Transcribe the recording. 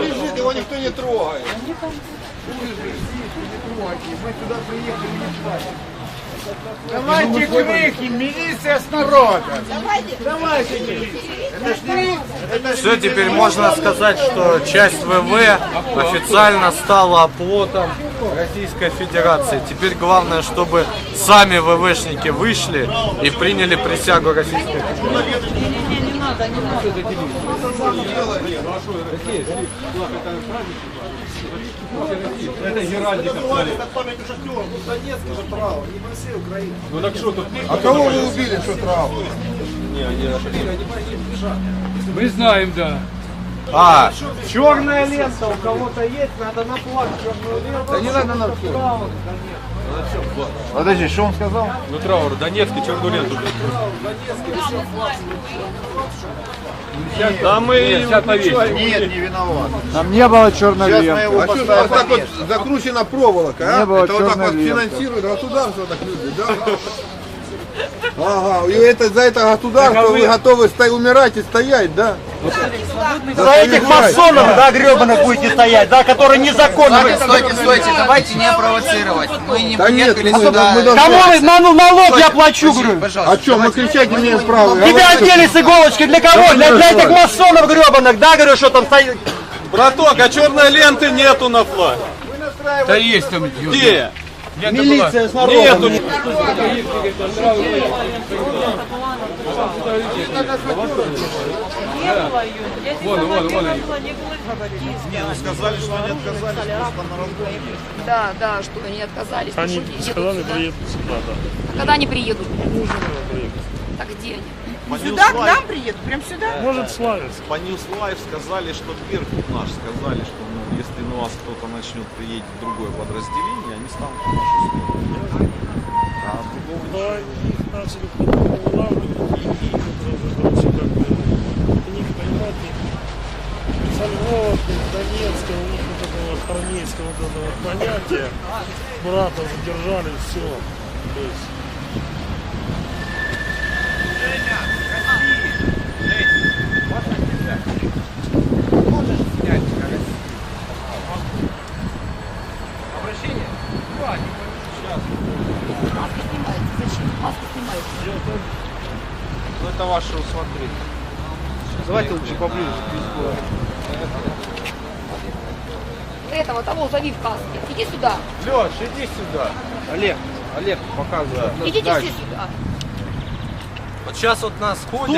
Лежит, его никто не трогает. Давайте крики, милиция с народом. Давайте. Это ж милиция. Это Все, теперь можно сказать, что часть ВВ официально стала оплотом Российской Федерации. Теперь главное, чтобы сами ВВшники вышли и приняли присягу Российской Федерации. А кого вы убили, что травма? Мы знаем, да. А, черная лента у кого-то есть, надо на плак черную ленту. Да не надо на все. Подожди, что он сказал? Ну траур, Донецкий, черную ленту. Да мы его повесим. Нет, не виноват. Там не было черной Сейчас мы его ленты. а что, вот так вот закручена проволока, а? Не было это вот так черной вот ленты. финансирует государство, так любит, да? Ага, и это, за это государство вы готовы умирать и стоять, да? За этих масонов, да, гребаных будете стоять, да, которые незаконно... Стойте, стойте, стойте, давайте не провоцировать. Мы не Да нет, приехали мы, сюда. мы должны... Кому вы на- ну, налог я плачу, Пожалуйста, говорю? пожалуйста. А что, мы кричать не имеем права? Тебя одели с иголочки для кого? Для, для этих масонов гребаных, да, говорю, что там стоит... Браток, а черной ленты нету на флаге. Да есть там. Где? Милиция с народом. Нету. Вон, вон, вон они. Сказали, что они отказались просто на разгон. Да, да, что они отказались. Они не сказали, приедут сюда, да. Когда они приедут? Так где они? Сюда к нам приедут? Прям сюда? Может, Славянск. По Live сказали, что Беркут наш, сказали, что ну, если ну, вас кто-то начнет приедет в другое подразделение, они станут на нашу сторону. А другого Да, их начали вылавливать, и их уже, короче, как бы, у них, понимаете, со Львова, Донецка, у них вот этого армейского вот этого понятия, брата задержали, все. То есть, Маски снимаются. Зачем? Маски снимаются. Ну это ваше усмотрение. Давайте лучше поближе Этого, того зови в каске. Иди сюда. Леш, иди сюда. Олег, Олег, показывай. Идите все сюда. Вот сейчас вот нас ходят.